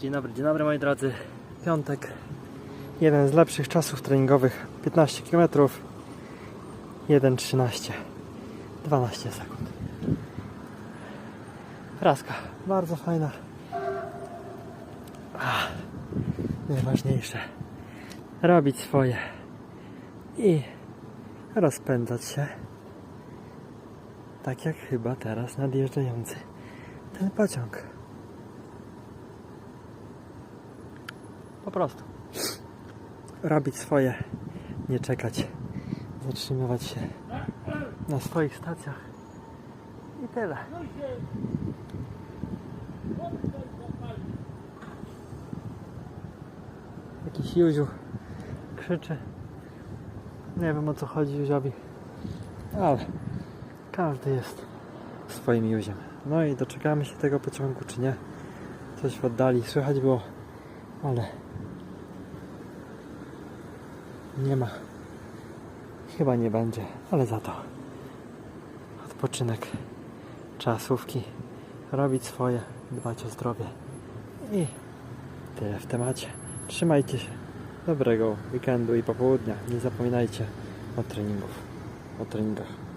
Dzień dobry, dzień dobry moi drodzy. Piątek. Jeden z lepszych czasów treningowych. 15 km. 1.13. 12 sekund. Praska. Bardzo fajna. Ach, najważniejsze. Robić swoje. I rozpędzać się. Tak jak chyba teraz nadjeżdżający ten pociąg. Po prostu. Robić swoje, nie czekać, zatrzymywać się na swoich stacjach i tyle. Jakiś Józiu krzyczy. Nie wiem o co chodzi Józiowi, ale każdy jest swoim Józiem. No i doczekamy się tego pociągu, czy nie. Coś w oddali słychać było, ale nie ma. Chyba nie będzie, ale za to odpoczynek, czasówki, robić swoje, dbać o zdrowie i tyle w temacie. Trzymajcie się. Dobrego weekendu i popołudnia. Nie zapominajcie o treningów, o treningach.